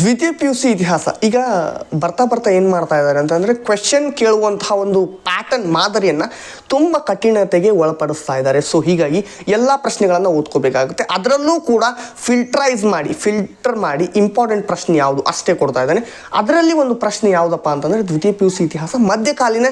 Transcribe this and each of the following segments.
ದ್ವಿತೀಯ P U C ಇತಿಹಾಸ. ಈಗ ಬರ್ತಾ ಬರ್ತಾ ಏನು ಮಾಡ್ತಾ ಇದ್ದಾರೆ ಅಂತಂದರೆ ಕ್ವೆಶನ್ ಕೇಳುವಂತಹ ಒಂದು ಪ್ಯಾಟರ್ನ್ ಮಾದರಿಯನ್ನು ತುಂಬ ಕಠಿಣತೆಗೆ ಒಳಪಡಿಸ್ತಾ ಇದ್ದಾರೆ. ಸೊ ಹೀಗಾಗಿ ಎಲ್ಲ ಪ್ರಶ್ನೆಗಳನ್ನು ಓದ್ಕೋಬೇಕಾಗುತ್ತೆ. ಅದರಲ್ಲೂ ಕೂಡ ಫಿಲ್ಟ್ರೈಸ್ ಮಾಡಿ ಫಿಲ್ಟರ್ ಮಾಡಿ ಇಂಪಾರ್ಟೆಂಟ್ ಪ್ರಶ್ನೆ ಯಾವುದು ಅಷ್ಟೇ ಕೊಡ್ತಾ ಇದ್ದಾನೆ. ಅದರಲ್ಲಿ ಒಂದು ಪ್ರಶ್ನೆ ಯಾವುದಪ್ಪ ಅಂತಂದರೆ ದ್ವಿತೀಯ ಪಿ ಯು ಸಿ ಇತಿಹಾಸ ಮಧ್ಯಕಾಲೀನ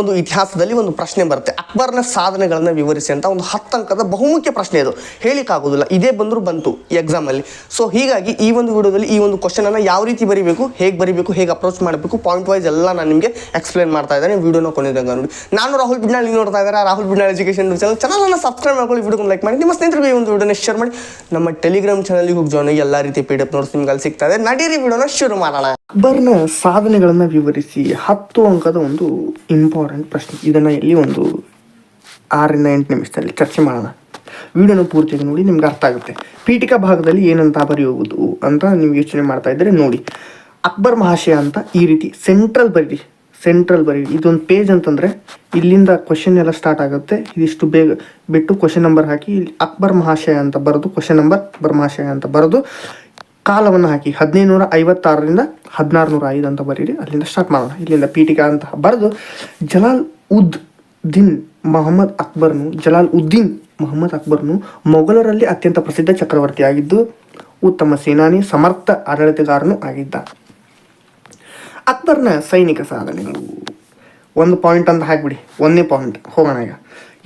ಒಂದು ಇತಿಹಾಸದಲ್ಲಿ ಒಂದು ಪ್ರಶ್ನೆ ಬರುತ್ತೆ. ಅಕ್ಬರ್ನ ಸಾಧನೆಗಳನ್ನು ವಿವರಿಸಿ ಅಂತ ಒಂದು ಹತ್ತು ಅಂಕದ ಬಹುಮುಖ್ಯ ಪ್ರಶ್ನೆ ಇದು. ಹೇಳಿಕ್ಕಾಗೋದಿಲ್ಲ. ಇದೇ ಬಂದರೂ ಬಂತು ಎಕ್ಸಾಮಲ್ಲಿ ಸೊ ಹೀಗಾಗಿ ಈ ಒಂದು ವಿಡಿಯೋದಲ್ಲಿ ಈ ಒಂದು ಕ್ವಶನನ್ನು ಯಾವ ರೀತಿ ಬರೀಬೇಕು, ಹೇಗೆ ಬರೀಬೇಕು, ಹೇಗೆ ಅಪ್ರೋಚ್ ಮಾಡಬೇಕು ಪಾಯಿಂಟ್ ವೈಸ್ ಎಲ್ಲ ನಾನು ನಿಮಗೆ ಎಕ್ಸ್ಪ್ಲೇನ್ ಮಾಡ್ತಾ ಇದ್ದೇನೆ. ವೀಡಿಯೋನ ಕೊನೆದಾಗ ನೋಡಿ. ನಾನು ರಾಹುಲ್ ಬಿಡ್ನಾಳ್, ನೀವು ನೋಡ್ತಾ ಇದ್ದಾರೆ? ರಾಹುಲ್ ಬಿಡ್ನಾಳ್ ಎಜುಕೇಷನ್ ಚಾನಲ್ ಚಾನಲನ್ನು ಸಬ್ಸ್ಕ್ರೈಬ್ ಮಾಡ್ಕೊಳ್ಳಿ ವಿಡಿಯೋನ ಲೈಕ್ ಮಾಡಿ. ನಿಮ್ಮ ಸ್ನೇಹಿತರಿಗೆ ಒಂದು ವಿಡಿಯೋನ ಶೇರ್ ಮಾಡಿ. ನಮ್ಮ ಟೆಲಿಗ್ರಾಮ್ ಚಾನಲ್ಗೆ ಹೋಗಿ ಜಾಯ್ನ್ ಎಲ್ಲ ರೀತಿ ಪಿ ಡಿ ನೋಟ್ಸ್ ನಿಮ್ಗೆ ಅಲ್ಲಿ ಸಿಗ್ತಾ ಇದೆ. ನಡೀರಿ, ವಿಡಿಯೋನ ಶುರು ಮಾಡೋಣ. ಅಕ್ಬರ್ನ ಸಾಧನೆಗಳನ್ನು ವಿವರಿಸಿ. ಹತ್ತು ಅಂಕದ ಒಂದು ಇಂಪಾರ್ಟೆಂಟ್ ಪ್ರಶ್ನೆ. ಇದನ್ನು ಇಲ್ಲಿ ಒಂದು ಆರರಿಂದ ಎಂಟು ನಿಮಿಷದಲ್ಲಿ ಚರ್ಚೆ ಮಾಡೋಣ. ವಿಡಿಯೋನ ಪೂರ್ತಿಯಾಗಿ ನೋಡಿ ನಿಮ್ಗೆ ಅರ್ಥ ಆಗುತ್ತೆ. ಪೀಠಿಕಾ ಭಾಗದಲ್ಲಿ ಏನಂತ ಬರೆಯುವುದು ಅಂತ ನೀವು ಯೋಚನೆ ಮಾಡ್ತಾ ಇದ್ದರೆ ನೋಡಿ. ಅಕ್ಬರ್ ಮಹಾಶಯ ಅಂತ ಈ ರೀತಿ ಸೆಂಟ್ರಲ್ ಬರೀರಿ ಸೆಂಟ್ರಲ್ ಬರೀರಿ ಇದೊಂದು ಪೇಜ್ ಅಂತಂದರೆ ಇಲ್ಲಿಂದ ಕ್ವಶನ್ ಎಲ್ಲ ಸ್ಟಾರ್ಟ್ ಆಗುತ್ತೆ. ಇದಿಷ್ಟು ಬೇಗ ಬಿಟ್ಟು ಕ್ವಶನ್ ನಂಬರ್ ಹಾಕಿ ಅಕ್ಬರ್ ಮಹಾಶಯ ಅಂತ ಬರೆದು ಕ್ವಶನ್ ನಂಬರ್ ಅಕ್ಬರ್ ಮಹಾಶಯ ಅಂತ ಬರೆದು ಕಾಲವನ್ನು ಹಾಕಿ ಹದಿನೈದು ನೂರ ಐವತ್ತಾರರಿಂದ ಹದಿನಾರು ನೂರ ಐದು ಅಂತ ಬರೀರಿ ಅಲ್ಲಿಂದ ಸ್ಟಾರ್ಟ್ ಮಾಡೋಣ. ಇಲ್ಲಿಂದ ಪೀಠಿಕಾ ಅಂತ ಬರೆದು ಜಲಾಲ್ ಉದ್ ದಿನ್ ಮೊಹಮ್ಮದ್ ಅಕ್ಬರ್ನು ಜಲಾಲ್ ಉದ್ದೀನ್ ಮೊಹಮ್ಮದ್ ಅಕ್ಬರ್ನು ಮೊಘಲರಲ್ಲಿ ಅತ್ಯಂತ ಪ್ರಸಿದ್ಧ ಚಕ್ರವರ್ತಿಯಾಗಿದ್ದು ಉತ್ತಮ ಸೇನಾನಿ, ಸಮರ್ಥ ಆಡಳಿತಗಾರನು ಆಗಿದ್ದ. ಅಕ್ಬರ್ನ ಸೈನಿಕ ಸಾಧನೆಗಳು. ಒಂದು ಪಾಯಿಂಟ್ ಅಂತ ಹಾಕ್ಬಿಡಿ. ಒಂದನೇ ಪಾಯಿಂಟ್. ಹೋಗೋಣ ಈಗ.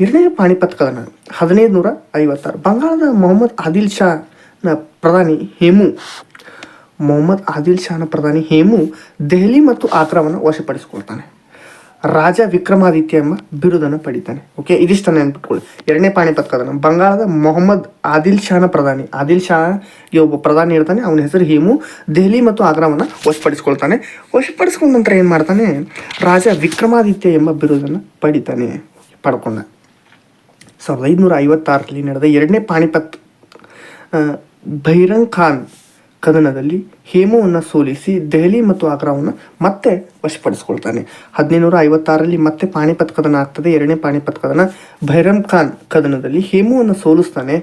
ಎರಡನೇ ಪಾಣಿಪತ್ ಕದನ ಹದಿನೈದು ನೂರ ಐವತ್ತಾರು ಬಂಗಾಳದ ಮೊಹಮ್ಮದ್ ಆದಿಲ್ ಶಾನ ಪ್ರಧಾನಿ ಹೇಮು. ಮೊಹಮ್ಮದ್ ಆದಿಲ್ ಶಾನ ಪ್ರಧಾನಿ ಹೇಮು ದೆಹಲಿ ಮತ್ತು ಆಗ್ರಾವನ್ನು ವಶಪಡಿಸಿಕೊಳ್ತಾನೆ. ರಾಜ ವಿಕ್ರಮಾದಿತ್ಯ ಎಂಬ ಬಿರುದನ್ನು ಪಡಿತಾನೆ. ಓಕೆ ಇದಿಷ್ಟನ್ನು ನೆನ್ಪಿಟ್ಕೊಳ್ಳಿ. ಎರಡನೇ ಪಾಣಿಪತ್ ಕದನ ಬಂಗಾಳದ ಮೊಹಮ್ಮದ್ ಆದಿಲ್ ಶಾನ ಪ್ರಧಾನಿ. ಆದಿಲ್ ಶಾಗೆ ಒಬ್ಬ ಪ್ರಧಾನಿ ಇರ್ತಾನೆ. ಅವನ ಹೆಸರು ಹೇಮು. ದೆಹಲಿ ಮತ್ತು ಆಗ್ರಾವನ್ನು ವಶಪಡಿಸ್ಕೊಳ್ತಾನೆ. ವಶಪಡಿಸ್ಕೊಂಡ ನಂತರ ಏನು ಮಾಡ್ತಾನೆ? ರಾಜ ವಿಕ್ರಮಾದಿತ್ಯ ಎಂಬ ಬಿರುದನ್ನು ಪಡಿತಾನೆ. ಪಡ್ಕೊಂಡ. ಸಾವಿರದ ಐದುನೂರ ಐವತ್ತಾರರಲ್ಲಿ ನಡೆದ ಎರಡನೇ ಪಾಣಿಪತ್ ಭೈರಂಗ್ ಖಾನ್ ಕದನದಲ್ಲಿ ಹೇಮುವನ್ನು ಸೋಲಿಸಿ ದೆಹಲಿ ಮತ್ತು ಆಗ್ರಾವನ್ನು ಮತ್ತೆ ವಶಪಡಿಸಿಕೊಳ್ತಾನೆ. ಹದಿನೈನೂರ ಐವತ್ತಾರರಲ್ಲಿ ಮತ್ತೆ ಪಾಣಿಪತ್ ಕದನ ಆಗ್ತದೆ. ಎರಡನೇ ಪಾಣಿಪತ್ ಕದನ ಭೈರಮ್ ಖಾನ್ ಕದನದಲ್ಲಿ ಹೇಮುವನ್ನು ಸೋಲಿಸ್ತಾನೆ.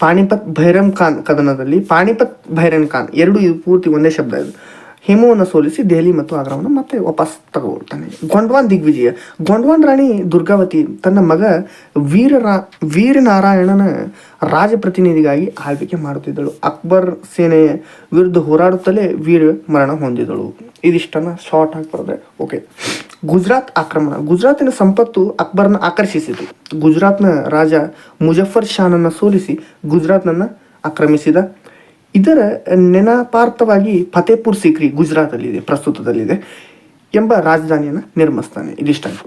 ಪಾಣಿಪತ್ ಭೈರಮ್ ಖಾನ್ ಕದನದಲ್ಲಿ ಪಾಣಿಪತ್ ಭೈರನ್ ಖಾನ್. ಎರಡು ಇದು ಪೂರ್ತಿ ಒಂದೇ ಶಬ್ದ ಇದು. ಹೇಮುವನ್ನು ಸೋಲಿಸಿ ದೆಹಲಿ ಮತ್ತು ಆಗ್ರಾವನ್ನು ಮತ್ತೆ ವಾಪಸ್ ತಗೊಳ್ತಾನೆ. ಗೊಂಡ್ವಾನ್ ದಿಗ್ವಿಜಯ. ಗೊಂಡ್ವಾನ್ ರಾಣಿ ದುರ್ಗಾವತಿ ತನ್ನ ಮಗ ವೀರ ವೀರನಾರಾಯಣನ ರಾಜಪ್ರತಿನಿಧಿಗಾಗಿ ಆಳ್ವಿಕೆ ಮಾಡುತ್ತಿದ್ದಳು. ಅಕ್ಬರ್ ಸೇನೆಯ ವಿರುದ್ಧ ಹೋರಾಡುತ್ತಲೇ ವೀರ ಮರಣ ಹೊಂದಿದಳು. ಇದಿಷ್ಟನ್ನ ಶಾರ್ಟ್ ಆಗಿ ಓಕೆ ಗುಜರಾತ್ ಆಕ್ರಮಣ. ಗುಜರಾತಿನ ಸಂಪತ್ತು ಅಕ್ಬರ್ನ ಆಕರ್ಷಿಸಿತು. ಗುಜರಾತ್ನ ರಾಜ ಮುಜಫರ್ ಶಾನನ್ನು ಸೋಲಿಸಿ ಗುಜರಾತ್ನನ್ನ ಆಕ್ರಮಿಸಿದ ಇದರ ನೆನಪಾರ್ಥವಾಗಿ ಫತೇಪುರ್ ಸಿಕ್ರಿ ಗುಜರಾತಲ್ಲಿದೆ, ಪ್ರಸ್ತುತದಲ್ಲಿದೆ ಎಂಬ ರಾಜಧಾನಿಯನ್ನು ನಿರ್ಮಿಸ್ತಾನೆ ಇದಿಷ್ಟಾಯಿತು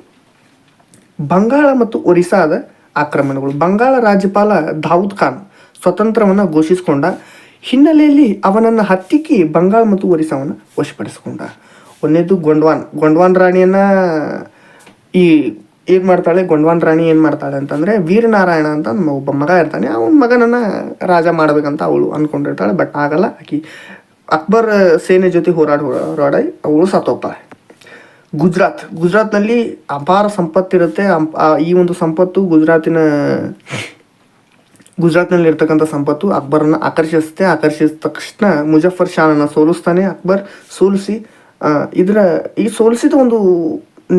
ಬಂಗಾಳ ಮತ್ತು ಒರಿಸ್ಸಾದ ಆಕ್ರಮಣಗಳು. ಬಂಗಾಳ ರಾಜ್ಯಪಾಲ ದಾವೂದ್ ಖಾನ್ ಸ್ವತಂತ್ರವನ್ನು ಘೋಷಿಸಿಕೊಂಡ ಹಿನ್ನೆಲೆಯಲ್ಲಿ ಅವನನ್ನು ಹತ್ತಿಕ್ಕಿ ಬಂಗಾಳ ಮತ್ತು ಒರಿಸ್ಸಾವನ್ನು ವಶಪಡಿಸಿಕೊಂಡ. ಒಂದೇದು ಗೊಂಡ್ವಾನ್. ಗೊಂಡ್ವಾನ್ ರಾಣಿಯನ್ನ ಈ ಏನು ಮಾಡ್ತಾಳೆ? ಗೊಂಡ್ವಾನ್ ರಾಣಿ ಏನು ಮಾಡ್ತಾಳೆ ಅಂತಂದರೆ, ವೀರನಾರಾಯಣ ಅಂತ ಒಬ್ಬ ಮಗ ಇರ್ತಾನೆ. ಅವನ ಮಗನನ್ನ ರಾಜ ಮಾಡ್ಬೇಕಂತ ಅವಳು ಅಂದ್ಕೊಂಡಿರ್ತಾಳೆ ಬಟ್ ಆಗಲ್ಲ. ಆಕಿ ಅಕ್ಬರ್ ಸೇನೆ ಜೊತೆ ಹೋರಾಡ ಹೋರಾಡಿ ಅವಳು ಸತ್ತೋಗ್ತಾಳೆ. ಗುಜರಾತ್. ಗುಜರಾತ್ನಲ್ಲಿ ಅಪಾರ ಸಂಪತ್ತಿರುತ್ತೆ. ಈ ಒಂದು ಸಂಪತ್ತು ಗುಜರಾತಿನ, ಗುಜರಾತ್ನಲ್ಲಿ ಇರ್ತಕ್ಕಂಥ ಸಂಪತ್ತು ಅಕ್ಬರನ್ನು ಆಕರ್ಷಿಸುತ್ತೆ. ಆಕರ್ಷಿಸಿದ ತಕ್ಷಣ ಮುಜಫರ್ ಶಾನನ್ನ ಸೋಲಿಸ್ತಾನೆ. ಅಕ್ಬರ್ ಸೋಲಿಸಿ ಇದರ ಈ ಸೋಲಿಸಿದ ಒಂದು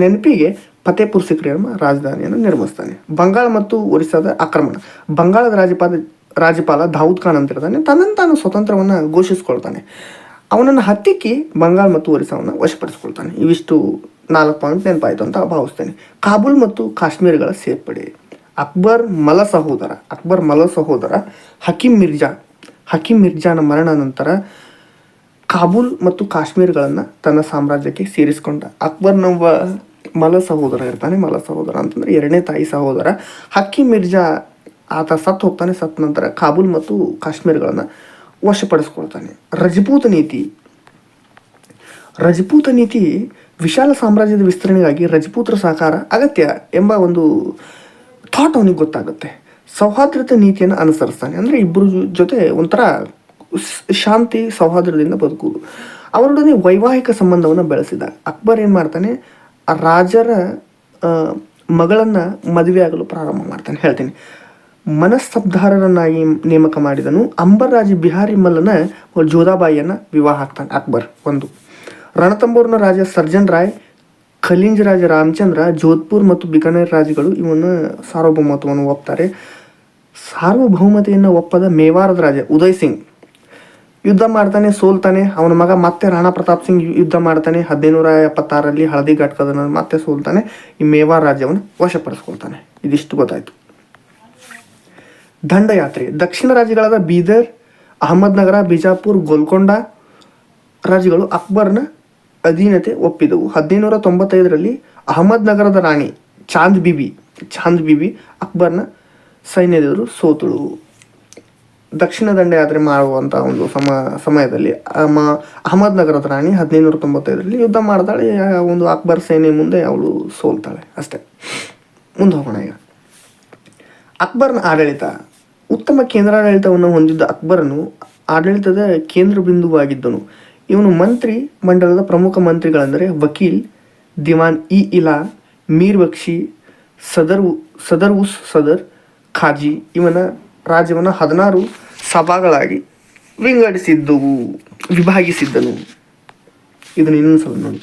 ನೆನಪಿಗೆ ಫತೇಪುರ್ ಸಿಕ್ರಿ ಎಂಬ ರಾಜಧಾನಿಯನ್ನು ನಿರ್ಮಿಸ್ತಾನೆ. ಬಂಗಾಳ ಮತ್ತು ಒರಿಸ್ಸಾದ ಆಕ್ರಮಣ. ಬಂಗಾಳದ ರಾಜ್ಯಪಾಲ ರಾಜ್ಯಪಾಲ ದಾವೂದ್ ಖಾನ್ ಅಂತ ಇರ್ತಾನೆ. ತನ್ನ ತಾನು ಸ್ವತಂತ್ರವನ್ನು ಘೋಷಿಸ್ಕೊಳ್ತಾನೆ. ಅವನನ್ನು ಹತ್ತಿಕ್ಕಿ ಬಂಗಾಳ ಮತ್ತು ಒರಿಸ್ಸಾವನ್ನು ವಶಪಡಿಸ್ಕೊಳ್ತಾನೆ. ಇವಿಷ್ಟು ನಾಲ್ಕು ಪಾಯಿಂಟ್ ನೆನಪಾಯಿತು ಅಂತ ಭಾವಿಸ್ತೇನೆ. ಕಾಬೂಲ್ ಮತ್ತು ಕಾಶ್ಮೀರಗಳ ಸೇರ್ಪಡೆ. ಅಕ್ಬರ್ ಮಲ ಸಹೋದರ, ಅಕ್ಬರ್ ಮಲ ಸಹೋದರ ಹಕೀಂ ಮಿರ್ಜಾ, ಹಕೀಂ ಮಿರ್ಜಾನ ಮರಣ ನಂತರ ಕಾಬೂಲ್ ಮತ್ತು ಕಾಶ್ಮೀರಗಳನ್ನು ತನ್ನ ಸಾಮ್ರಾಜ್ಯಕ್ಕೆ ಸೇರಿಸಿಕೊಂಡ. ಅಕ್ಬರ್ನೊಬ್ಬ ಮಲ ಸಹೋದರ ಇರ್ತಾನೆ ಮಲ ಸಹೋದರ ಅಂತಂದ್ರೆ ಎರಡನೇ ತಾಯಿ ಸಹೋದರ. ಹಕ್ಕಿ ಮಿರ್ಜಾ ಆತ ಸತ್ತು ಹೋಗ್ತಾನೆ, ಸತ್ತ ನಂತರ ಕಾಬೂಲ್ ಮತ್ತು ಕಾಶ್ಮೀರಗಳನ್ನು ವಶಪಡಿಸ್ಕೊಳ್ತಾನೆ. ರಜಪೂತ ನೀತಿ. ರಜಪೂತ ನೀತಿ ವಿಶಾಲ ಸಾಮ್ರಾಜ್ಯದ ವಿಸ್ತರಣೆಗಾಗಿ ರಜಪೂತರ ಸಹಕಾರ ಅಗತ್ಯ ಎಂಬ ಒಂದು ಥಾಟ್ ಅವನಿಗೆ ಗೊತ್ತಾಗುತ್ತೆ. ಸೌಹಾರ್ದತೆ ನೀತಿಯನ್ನು ಅನುಸರಿಸ್ತಾನೆ. ಅಂದರೆ ಇಬ್ಬರ ಜೊತೆ ಒಂಥರ ಶಾಂತಿ, ಸೌಹಾರ್ದದಿಂದ ಬದುಕುವುದು. ಅವರೊಡನೆ ವೈವಾಹಿಕ ಸಂಬಂಧವನ್ನು ಬೆಳೆಸಿದ. ಅಕ್ಬರ್ ಏನು ಮಾಡ್ತಾನೆ? ರಾಜರ ಮಗಳನ್ನು ಮಗಳನ್ನ ಮದುವೆ ಆಗಲು ಪ್ರಾರಂಭ ಮಾಡ್ತಾನೆ, ಹೇಳ್ತೀನಿ. ಮನಸ್ತಬ್ಧಾರರನ್ನಾಗಿ ನೇಮಕ ಮಾಡಿದನು. ಅಂಬರ್ ರಾಜ ಬಿಹಾರಿ ಮಲ್ಲನ ಜೋಧಾಬಾಯಿಯನ್ನು ವಿವಾಹ ಆಗ್ತಾನೆ, ಅಕ್ಬರ್ ಒಂದು. ರಣತಂಬೋರ್ನ ರಾಜ ಸರ್ಜನ್ ರಾಯ್, ಖಲಿಂಜ್ ರಾಜ ರಾಮಚಂದ್ರ, ಜೋಧ್ಪುರ್ ಮತ್ತು ಬಿಕಾನೇರ್ ರಾಜಗಳು ಇವನ್ನು ಸಾರ್ವಭೌಮತ್ವವನ್ನು ಒಪ್ತಾರೆ. ಸಾರ್ವಭೌಮತೆಯನ್ನು ಒಪ್ಪದ ಮೇವಾರದ ರಾಜ ಉದಯ್ ಸಿಂಗ್. ಯುದ್ಧ ಮಾಡ್ತಾನೆ, ಸೋಲ್ತಾನೆ. ಅವನ ಮಗ ಮತ್ತೆ ರಾಣಾ ಪ್ರತಾಪ್ ಸಿಂಗ್ ಯುದ್ಧ ಮಾಡ್ತಾನೆ. ಹದಿನೈನೂರ ಎಪ್ಪತ್ತಾರರಲ್ಲಿ ಹಳದಿ ಘಟಕದ ಮತ್ತೆ ಸೋಲ್ತಾನೆ. ಈ ಮೇವಾರ್ ರಾಜ್ಯವನ್ನು ವಶಪಡಿಸ್ಕೊಳ್ತಾನೆ. ಇದಿಷ್ಟು ಗೊತ್ತಾಯ್ತು. ದಂಡಯಾತ್ರೆ. ದಕ್ಷಿಣ ರಾಜ್ಯಗಳಾದ ಬೀದರ್, ಅಹಮದ್ನಗರ, ಬಿಜಾಪುರ್, ಗೋಲ್ಕೊಂಡ ರಾಜ್ಯಗಳು ಅಕ್ಬರ್ನ ಅಧೀನತೆ ಒಪ್ಪಿದವು. ಹದಿನೈನೂರ ತೊಂಬತ್ತೈದರಲ್ಲಿ ಅಹಮದ್ನಗರದ ರಾಣಿ ಚಾಂದ್ ಬಿಬಿ ಚಾಂದ್ ಬಿಬಿ ಅಕ್ಬರ್ನ ಸೈನ್ಯದವರು ಸೋತಳು. ದಕ್ಷಿಣ ದಂಡೆ ಯಾತ್ರೆ ಮಾಡುವಂಥ ಒಂದು ಸಮ, ಸಮಯದಲ್ಲಿ ಅಹಮದ್ ನಗರದ ರಾಣಿ ಹದಿನೈನೂರ ತೊಂಬತ್ತೈದರಲ್ಲಿ ಯುದ್ಧ ಮಾಡ್ತಾಳೆ ಒಂದು ಅಕ್ಬರ್ ಸೇನೆ ಮುಂದೆ ಅವಳು ಸೋಲ್ತಾಳೆ ಅಷ್ಟೇ. ಮುಂದೆ ಹೋಗೋಣ ಈಗ. ಅಕ್ಬರ್ನ ಆಡಳಿತ, ಉತ್ತಮ ಕೇಂದ್ರಾಡಳಿತವನ್ನು ಹೊಂದಿದ್ದ ಅಕ್ಬರನು ಆಡಳಿತದ ಕೇಂದ್ರ ಬಿಂದುವಾಗಿದ್ದನು ಇವನು ಮಂತ್ರಿ ಮಂಡಲದ ಪ್ರಮುಖ ಮಂತ್ರಿಗಳೆಂದರೆ ವಕೀಲ್, ದಿವಾನ್ ಇ ಇಲಾ ಮೀರ್ ಬಕ್ಷಿ ಸದರ್ ಸದರ್ ಉಸ್ ಸದರ್ ಖಾಜಿ, ಇವನ ರಾಜ್ಯವನ್ನು ಹದಿನಾರು ಸಭಾಗಳಾಗಿ ವಿಂಗಡಿಸಿದ್ದುವು, ವಿಭಾಗಿಸಿದ್ದನು. ಇದನ್ನು ಇನ್ನೊಂದ್ಸಲ ನೋಡಿ.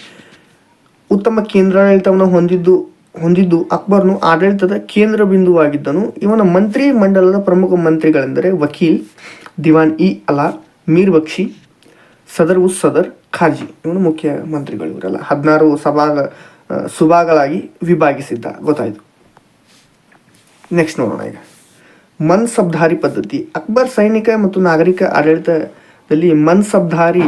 ಉತ್ತಮ ಕೇಂದ್ರಾಡಳಿತವನ್ನು ಹೊಂದಿದ್ದು ಹೊಂದಿದ್ದು ಅಕ್ಬರ್ನು ಆಡಳಿತದ ಕೇಂದ್ರ ಬಿಂದುವಾಗಿದ್ದನು. ಇವನ ಮಂತ್ರಿ ಮಂಡಲದ ಪ್ರಮುಖ ಮಂತ್ರಿಗಳೆಂದರೆ ವಕೀಲ್ ದಿವಾನ್ ಇ ಅಲಾ, ಮೀರ್ ಬಕ್ಷಿ, ಸದರ್ ಉಸ್ ಸದರ್ ಖಾಜಿ ಇವನು ಮುಖ್ಯ ಮಂತ್ರಿಗಳು ಇವರಲ್ಲ. ಹದಿನಾರು ಸಭಾಗ ಸುಭಾಗಳಾಗಿ ವಿಭಾಗಿಸಿದ್ದ. ಗೊತ್ತಾಯಿತು. ನೆಕ್ಸ್ಟ್ ನೋಡೋಣ ಈಗ. ಮನ್ಸಬ್ಧಾರಿ ಪದ್ಧತಿ. ಅಕ್ಬರ್ ಸೈನಿಕ ಮತ್ತು ನಾಗರಿಕ ಆಡಳಿತದಲ್ಲಿ ಮನ್ಸಬ್ಧಾರಿ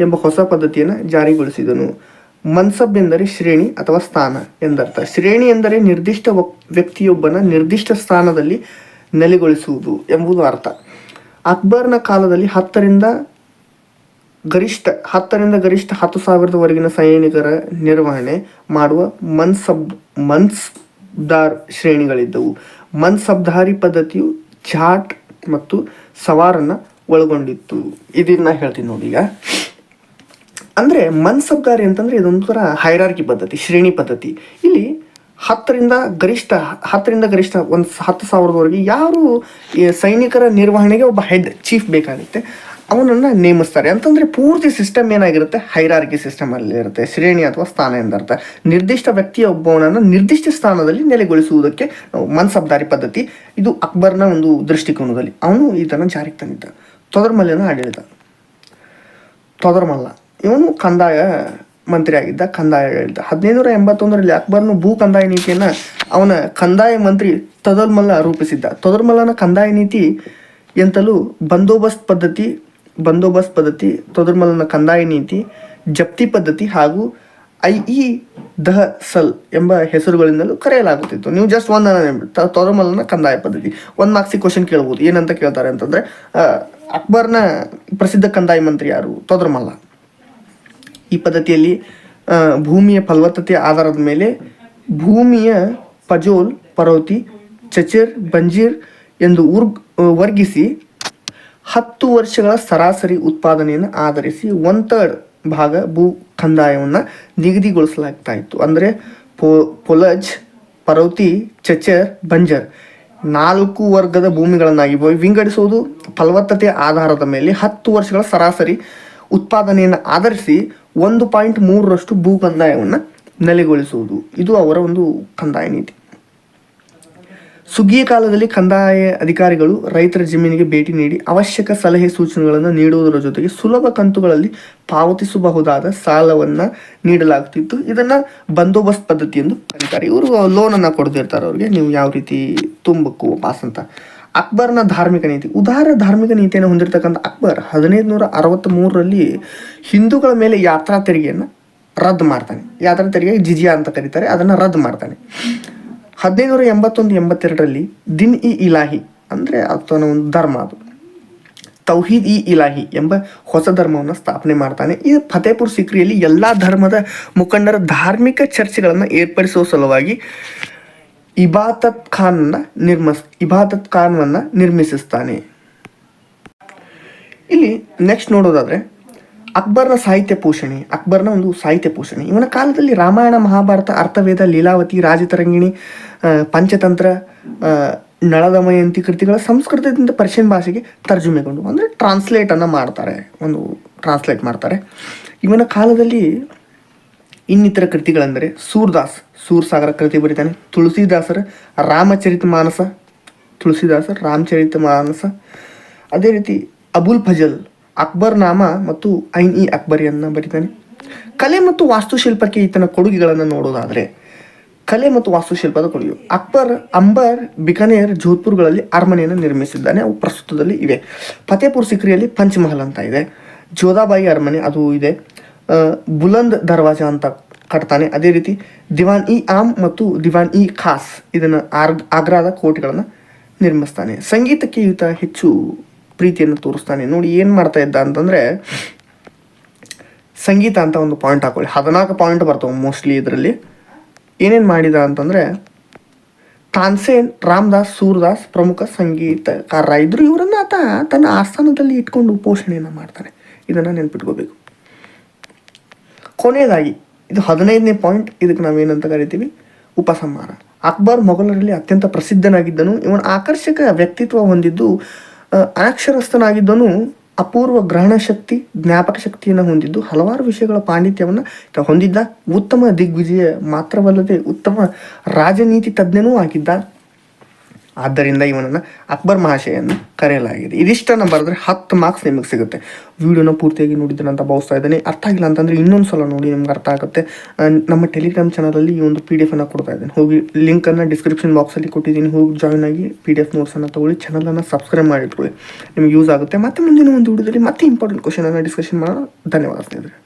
ಎಂಬ ಹೊಸ ಪದ್ಧತಿಯನ್ನು ಜಾರಿಗೊಳಿಸಿದನು. ಮನ್ಸಬ್ ಎಂದರೆ ಶ್ರೇಣಿ ಅಥವಾ ಸ್ಥಾನ ಎಂದರ್ಥ. ಶ್ರೇಣಿ ಎಂದರೆ ನಿರ್ದಿಷ್ಟ ವ್ಯಕ್ತಿಯೊಬ್ಬನ ನಿರ್ದಿಷ್ಟ ಸ್ಥಾನದಲ್ಲಿ ನೆಲೆಗೊಳಿಸುವುದು ಎಂಬುದು ಅರ್ಥ. ಅಕ್ಬರ್ನ ಕಾಲದಲ್ಲಿ ಹತ್ತರಿಂದ ಗರಿಷ್ಠ ಹತ್ತರಿಂದ ಗರಿಷ್ಠ ಹತ್ತು ಸಾವಿರದವರೆಗಿನ ಸೈನಿಕರ ನಿರ್ವಹಣೆ ಮಾಡುವ ಮನ್ಸಬ್ ಮನ್ಸ್ದಾರ್ ಶ್ರೇಣಿಗಳಿದ್ದವು. ಮನ್ಸಬ್ಧಾರಿ ಪದ್ಧತಿಯು ಜಾಟ್ ಮತ್ತು ಸವಾರನ್ನು ಒಳಗೊಂಡಿತ್ತು. ಇದನ್ನ ಹೇಳ್ತೀನಿ ನೋಡಿ ಈಗ. ಅಂದ್ರೆ ಮನ್ಸಬ್ದಾರಿ ಅಂತಂದ್ರೆ ಇದೊಂಥರ ಹೈರಾರ್ಕಿ ಪದ್ಧತಿ, ಶ್ರೇಣಿ ಪದ್ಧತಿ. ಇಲ್ಲಿ ಹತ್ತರಿಂದ ಗರಿಷ್ಠ ಹತ್ತರಿಂದ ಗರಿಷ್ಠ ಒಂದು ಹತ್ತು ಸಾವಿರದವರೆಗೆ ಯಾರು ಸೈನಿಕರ ನಿರ್ವಹಣೆಗೆ ಒಬ್ಬ ಹೆಡ್ ಚೀಫ್ ಬೇಕಾಗುತ್ತೆ. ಅವನನ್ನ ನೇಮಿಸ್ತಾರೆ. ಅಂತಂದ್ರೆ ಪೂರ್ತಿ ಸಿಸ್ಟಮ್ ಏನಾಗಿರುತ್ತೆ? ಹೈರಾರ್ಕಿ ಸಿಸ್ಟಮ್ ಅಲ್ಲಿ ಇರುತ್ತೆ. ಶ್ರೇಣಿ ಅಥವಾ ಸ್ಥಾನ ಎಂದರ್ಥ ನಿರ್ದಿಷ್ಟ ವ್ಯಕ್ತಿಯ ಒಬ್ಬವನನ್ನು ನಿರ್ದಿಷ್ಟ ಸ್ಥಾನದಲ್ಲಿ ನೆಲೆಗೊಳಿಸುವುದಕ್ಕೆ ಮನ್ಸಬ್ದಾರಿ ಪದ್ಧತಿ, ಇದು ಅಕ್ಬರ್ನ ಒಂದು ದೃಷ್ಟಿಕೋನದಲ್ಲಿ. ಅವನು ಇದನ್ನು ಜಾರಿಗೆ ತಂದಿದ್ದ ತೊದರ್ಮಲ್ಲನ ಆಡಳಿತ. ತೊದರ್ಮಲ್ಲ. ಇವನು ಕಂದಾಯ ಮಂತ್ರಿ ಆಗಿದ್ದ ಕಂದಾಯ ಆಡಳಿತ. ಹದಿನೈದುನೂರ ಎಂಬತ್ತೊಂದರಲ್ಲಿ ಅಕ್ಬರ್ನು ಭೂ ಕಂದಾಯ ನೀತಿಯನ್ನು ಅವನ ಕಂದಾಯ ಮಂತ್ರಿ ತೊದರ್ಮಲ್ಲ ರೂಪಿಸಿದ್ದ. ತೊದರ್ಮಲ್ಲನ ಕಂದಾಯ ನೀತಿ ಎಂತಲೂ ಬಂದೋಬಸ್ತ್ ಪದ್ಧತಿ ಬಂದೋಬಸ್ತ್ ಪದ್ಧತಿ, ತೊದರ್ಮಲನ ಕಂದಾಯ ನೀತಿ, ಜಪ್ತಿ ಪದ್ಧತಿ ಹಾಗೂ ಐ ಇ ದಹ ಸಲ್ ಎಂಬ ಹೆಸರುಗಳಿಂದಲೂ ಕರೆಯಲಾಗುತ್ತಿತ್ತು. ನೀವು ಜಸ್ಟ್ ಒಂದು ತೊದರ್ಮಲನ ಕಂದಾಯ ಪದ್ಧತಿ. ಒಂದು ಮಾರ್ಕ್ಸಿ ಕ್ವಶನ್ ಕೇಳ್ಬೋದು. ಏನಂತ ಕೇಳ್ತಾರೆ ಅಂತಂದ್ರೆ ಅಕ್ಬರ್ನ ಪ್ರಸಿದ್ಧ ಕಂದಾಯ ಮಂತ್ರಿ ಯಾರು? ತೊದರ್ಮಲ್ಲ. ಈ ಪದ್ಧತಿಯಲ್ಲಿ ಭೂಮಿಯ ಫಲವತ್ತತೆ ಆಧಾರದ ಮೇಲೆ ಭೂಮಿಯ ಪಜೋಲ್, ಪರೋತಿ, ಚಚಿರ್, ಬಂಜೀರ್ ಎಂದು ಉರ್ಗ್ ವರ್ಗಿಸಿ ಹತ್ತು ವರ್ಷಗಳ ಸರಾಸರಿ ಉತ್ಪಾದನೆಯನ್ನು ಆಧರಿಸಿ ಒನ್ ಥರ್ಡ್ ಭಾಗ ಭೂ ಕಂದಾಯವನ್ನು ನಿಗದಿಗೊಳಿಸಲಾಗ್ತಾ ಇತ್ತು. ಅಂದರೆ ಪೊ, ಪೊಲಜ್ ಪರೌತಿ ಚಚರ್, ಬಂಜರ್ ನಾಲ್ಕು ವರ್ಗದ ಭೂಮಿಗಳನ್ನಾಗಿ ವಿಂಗಡಿಸುವುದು ಫಲವತ್ತತೆ ಆಧಾರದ ಮೇಲೆ ಹತ್ತು ವರ್ಷಗಳ ಸರಾಸರಿ ಉತ್ಪಾದನೆಯನ್ನು ಆಧರಿಸಿ ಒಂದು ಪಾಯಿಂಟ್ ಮೂರರಷ್ಟು ಭೂ ಕಂದಾಯವನ್ನು ನೆಲೆಗೊಳಿಸುವುದು. ಇದು ಅವರ ಒಂದು ಕಂದಾಯ ನೀತಿ. ಸುಗ್ಗಿಯ ಕಾಲದಲ್ಲಿ ಕಂದಾಯ ಅಧಿಕಾರಿಗಳು ರೈತರ ಜಮೀನಿಗೆ ಭೇಟಿ ನೀಡಿ ಅವಶ್ಯಕ ಸಲಹೆ ಸೂಚನೆಗಳನ್ನು ನೀಡುವುದರ ಜೊತೆಗೆ ಸುಲಭ ಕಂತುಗಳಲ್ಲಿ ಪಾವತಿಸಬಹುದಾದ ಸಾಲವನ್ನು ನೀಡಲಾಗುತ್ತಿತ್ತು. ಇದನ್ನು ಬಂದೋಬಸ್ತ್ ಪದ್ಧತಿ ಎಂದು ಕರೀತಾರೆ. ಇವರು ಲೋನನ್ನು ಕೊಡದಿರ್ತಾರೆ ಕೊಡ್ತಿರ್ತಾರೆ ಅವ್ರಿಗೆ. ನೀವು ಯಾವ ರೀತಿ ತುಂಬಕ್ಕು ಪಾಸ್ ಅಂತ. ಅಕ್ಬರ್ನ ಧಾರ್ಮಿಕ ನೀತಿ. ಉದಾರ ಧಾರ್ಮಿಕ ನೀತಿಯನ್ನು ಹೊಂದಿರತಕ್ಕಂಥ ಅಕ್ಬರ್ ಹದಿನೈದು ನೂರ ಅರವತ್ತ್ ಮೂರರಲ್ಲಿ ಹಿಂದೂಗಳ ಮೇಲೆ ಯಾತ್ರಾ ತೆರಿಗೆಯನ್ನು ರದ್ದು ಮಾಡ್ತಾನೆ. ಯಾತ್ರಾ ತೆರಿಗೆ ಜಿಜಿಯಾ ಅಂತ ಕರೀತಾರೆ. ಅದನ್ನು ರದ್ದು ಮಾಡ್ತಾನೆ. ಹದಿನೈದುನೂರ ಎಂಬತ್ತೊಂದು ಎಂಬತ್ತೆರಡರಲ್ಲಿ ದಿನ್ ಇ ಇಲಾಹಿ, ಅಂದರೆ ಆತನ ಒಂದು ಧರ್ಮ ಅದು. ತೌಹೀದ್ ಇ ಇಲಾಹಿ ಎಂಬ ಹೊಸ ಧರ್ಮವನ್ನು ಸ್ಥಾಪನೆ ಮಾಡ್ತಾನೆ. ಈ ಫತೇಪುರ್ ಸಿಕ್ರಿಯಲ್ಲಿ ಎಲ್ಲ ಧರ್ಮದ ಮುಖಂಡರ ಧಾರ್ಮಿಕ ಚರ್ಚೆಗಳನ್ನು ಏರ್ಪಡಿಸುವ ಸಲುವಾಗಿ ಇಬಾತತ್ ಖಾನ್ನ ನಿರ್ಮಿಸ್ ಇಬಾತತ್ ಖಾನ್ವನ್ನ ನಿರ್ಮಿಸಿಸ್ತಾನೆ. ಇಲ್ಲಿ ನೆಕ್ಸ್ಟ್ ನೋಡೋದಾದ್ರೆ ಅಕ್ಬರ್ನ ಸಾಹಿತ್ಯ ಪೋಷಣೆ, ಅಕ್ಬರ್ನ ಒಂದು ಸಾಹಿತ್ಯ ಪೋಷಣೆ. ಇವನ ಕಾಲದಲ್ಲಿ ರಾಮಾಯಣ, ಮಹಾಭಾರತ, ಅರ್ಥವೇದ, ಲೀಲಾವತಿ, ರಾಜತರಂಗಿಣಿ ಪಂಚತಂತ್ರ ನಳದಮಯಂತಿ ಕೃತಿಗಳ ಸಂಸ್ಕೃತದಿಂದ ಪರ್ಷಿಯನ್ ಭಾಷೆಗೆ ತರ್ಜುಮೆಗೊಂಡು ಅಂದರೆ ಟ್ರಾನ್ಸ್ಲೇಟನ್ನು ಮಾಡ್ತಾರೆ, ಒಂದು ಟ್ರಾನ್ಸ್ಲೇಟ್ ಮಾಡ್ತಾರೆ. ಇವನ ಕಾಲದಲ್ಲಿ ಇನ್ನಿತರ ಕೃತಿಗಳೆಂದರೆ ಸೂರ್ದಾಸ್, ಸೂರ್ಸಾಗರ ಕೃತಿ ಬರೀತಾನೆ, ತುಳಸಿದಾಸರ ರಾಮಚರಿತ ಮಾನಸ, ತುಳಸಿದಾಸರ ರಾಮಚರಿತ ಮಾನಸ. ಅದೇ ರೀತಿ ಅಬುಲ್ ಫಜಲ್ ಅಕ್ಬರ್ ನಾಮ ಮತ್ತು ಐನ್ ಇ ಅಕ್ಬರಿಯನ್ನು ಬರೀತಾನೆ. ಕಲೆ ಮತ್ತು ವಾಸ್ತುಶಿಲ್ಪಕ್ಕೆ ಈತನ ಕೊಡುಗೆಗಳನ್ನು ನೋಡೋದಾದರೆ, ಕಲೆ ಮತ್ತು ವಾಸ್ತುಶಿಲ್ಪದ ಕೊಡುಗೆ ಅಕ್ಬರ್, ಅಂಬರ್, ಬಿಕನೇರ್, ಜೋಧ್ಪುರ್ಗಳಲ್ಲಿ ಅರಮನೆಯನ್ನು ನಿರ್ಮಿಸಿದ್ದಾನೆ. ಅವು ಪ್ರಸ್ತುತದಲ್ಲಿ ಇವೆ. ಫತೇಪುರ್ ಸಿಕ್ರಿಯಲ್ಲಿ ಪಂಚಮಹಲ್ ಅಂತ ಇದೆ. ಜೋಧಾಬಾಯಿ ಅರಮನೆ ಅದು ಇದೆ. ಬುಲಂದ್ ದರ್ವಾಜ ಅಂತ ಕಟ್ತಾನೆ. ಅದೇ ರೀತಿ ದಿವಾನ್ ಇ ಆಮ್ ಮತ್ತು ದಿವಾನ್ ಇ ಖಾಸ್ ಇದನ್ನು ಆಗ್ರಾದ ಕೋಟೆಗಳನ್ನು ನಿರ್ಮಿಸ್ತಾನೆ. ಸಂಗೀತಕ್ಕೆ ಈತ ಹೆಚ್ಚು ಪ್ರೀತಿಯನ್ನು ತೋರಿಸ್ತಾನೆ. ನೋಡಿ ಏನು ಮಾಡ್ತಾ ಇದ್ದ ಅಂತಂದರೆ, ಸಂಗೀತ ಅಂತ ಒಂದು ಪಾಯಿಂಟ್ ಹಾಕೊಳ್ಳಿ. ಹದಿನಾಲ್ಕು ಪಾಯಿಂಟ್ ಬರ್ತವೆ ಮೋಸ್ಟ್ಲಿ ಇದರಲ್ಲಿ. ಏನೇನು ಮಾಡಿದ ಅಂತಂದರೆ ತಾನ್ಸೇನ್ ರಾಮದಾಸ್, ಸೂರ್ದಾಸ್ ಪ್ರಮುಖ ಸಂಗೀತಕಾರ ಇದ್ದರು ಇವರನ್ನು ಆತ ತನ್ನ ಆಸ್ಥಾನದಲ್ಲಿ ಇಟ್ಕೊಂಡು ಪೋಷಣೆಯನ್ನು ಮಾಡ್ತಾನೆ ಇದನ್ನು ನೆನ್ಪಿಟ್ಕೋಬೇಕು. ಕೊನೆಯದಾಗಿ, ಇದು ಹದಿನೈದನೇ ಪಾಯಿಂಟ್ ಇದಕ್ಕೆ ನಾವೇನಂತ ಕರಿತೀವಿ? ಉಪಸಂಹಾರ. ಅಕ್ಬರ್ ಮೊಘಲರಲ್ಲಿ ಅತ್ಯಂತ ಪ್ರಸಿದ್ಧನಾಗಿದ್ದನು. ಇವನ ಆಕರ್ಷಕ ವ್ಯಕ್ತಿತ್ವ ಹೊಂದಿದ್ದು ಅನಕ್ಷರಸ್ಥನಾಗಿದ್ದನು ಅಪೂರ್ವ ಗ್ರಹಣ ಶಕ್ತಿ, ಜ್ಞಾಪಕ ಶಕ್ತಿಯನ್ನು ಹೊಂದಿದ್ದು ಹಲವಾರು ವಿಷಯಗಳ ಪಾಂಡಿತ್ಯವನ್ನು ಹೊಂದಿದ್ದ ಉತ್ತಮ ದಿಗ್ವಿಜಯ ಮಾತ್ರವಲ್ಲದೆ ಉತ್ತಮ ರಾಜನೀತಿ ತಜ್ಞನೂ ಆಗಿದ್ದ ಆದ್ದರಿಂದ ಇವನನ್ನು ಅಕ್ಬರ್ ಮಹಾಶಯನ್ನು ಕರೆಯಲಾಗಿದೆ. ಇದಿಷ್ಟನ್ನು ಬರೆದ್ರೆ ಹತ್ತು ಮಾರ್ಕ್ಸ್ ನಿಮಗೆ ಸಿಗುತ್ತೆ. ವಿಡಿಯೋನ ಪೂರ್ತಿಯಾಗಿ ನೋಡಿದ್ರೆ ಅಂತ ಭಾವಿಸ್ತಾ ಇದ್ದೇನೆ. ಅರ್ಥ ಆಗಿಲ್ಲ ಅಂತಂದರೆ ಇನ್ನೊಂದು ಸಲ ನೋಡಿ ನಿಮ್ಗೆ ಅರ್ಥ ಆಗುತ್ತೆ. ನಮ್ಮ ಟೆಲಿಗ್ರಾಮ್ ಚಾನಲಲ್ಲಿ ಈ ಒಂದು ಪಿ ಡಿ ಎಫನ್ನು ಕೊಡ್ತಾ ಇದ್ದೇನೆ. ಹೋಗಿ ಲಿಂಕನ್ನು ಡಿಸ್ಕ್ರಿಪ್ಷನ್ ಬಾಕ್ಸಲ್ಲಿ ಕೊಟ್ಟಿದ್ದೀನಿ. ಹೋಗಿ ಜಾಯ್ನ್ ಆಗಿ ಪಿ ಡಿ ಎಫ್ ನೋಟ್ಸನ್ನು ತೊಗೊಳ್ಳಿ ಚಾನಲನ್ನು ಸಬ್ಸ್ಕ್ರೈಬ್ ಮಾಡಿಟ್ಕೊಳ್ಳಿ. ನಿಮ್ಗೆ ಯೂಸ್ ಆಗುತ್ತೆ. ಮತ್ತು ಮುಂದಿನ ಒಂದು ವಿಡಿಯೋದಲ್ಲಿ ಮತ್ತೆ ಇಂಪಾರ್ಟೆಂಟ್ ಕ್ವಶನನ್ನು ಡಿಸ್ಕಷನ್ ಮಾಡೋಣ. ಧನ್ಯವಾದ ಸ್ನೇಹಿತರೆ.